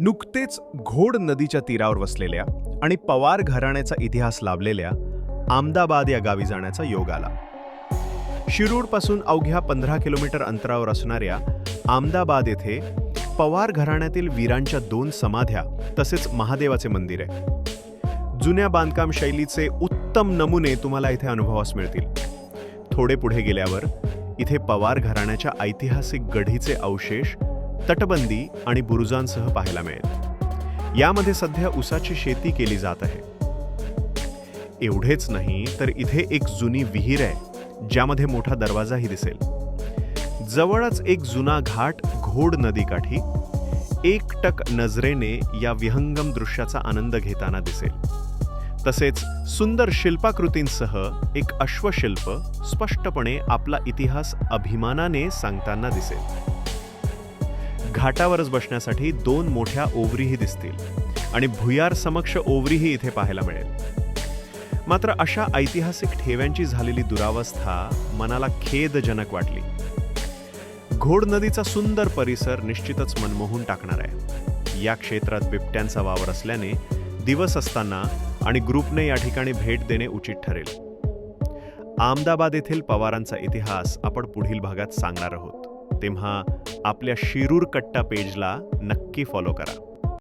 नुकतेच घोड नदीच्या तीरावर वसलेल्या आणि पवार घराण्याचा इतिहास लाभलेल्या आमदाबाद या गावी जाण्याचा योग आला. शिरूरपासून अवघ्या पंधरा किलोमीटर अंतरावर असणाऱ्या आमदाबाद येथे पवार घराण्यातील वीरांच्या दोन समाध्या तसेच महादेवाचे मंदिर आहे. जुन्या बांधकाम शैलीचे उत्तम नमुने तुम्हाला इथे अनुभवास मिळतील. थोडे पुढे गेल्यावर इथे पवार घराण्याच्या ऐतिहासिक गढीचे अवशेष तटबंदी आणि बुरुजांसह पाहायला मिळेल. यामध्ये सध्या उसाची शेती केली जात आहे. एवढेच नाही तर इथे एक जुनी विहीर आहे ज्यामध्ये मोठा दरवाजाही दिसेल. जवळच एक जुना घाट घोड नदीकाठी एक टक नजरेने या विहंगम दृश्याचा आनंद घेताना दिसेल. तसेच सुंदर शिल्पाकृतींसह एक अश्वशिल्प स्पष्टपणे आपला इतिहास अभिमानाने सांगताना दिसेल. घाटावरच बसण्यासाठी दोन मोठ्या ओवरीही दिसतील आणि भुयार समक्ष ओवरीही इथे पाहायला मिळेल. मात्र अशा ऐतिहासिक ठेव्यांची झालेली दुरावस्था मनाला खेदजनक वाटली. घोड नदीचा सुंदर परिसर निश्चितच मनमोहून टाकणार आहे. या क्षेत्रात बिबट्यांचा वावर असल्याने दिवस असताना आणि ग्रुपने या ठिकाणी भेट देणे उचित ठरेल. आमदाबाद येथील पवारांचा इतिहास आपण पुढील भागात सांगणार आहोत. तेव्हा आपल्या शिरूर कट्टा पेजला नक्की फॉलो करा.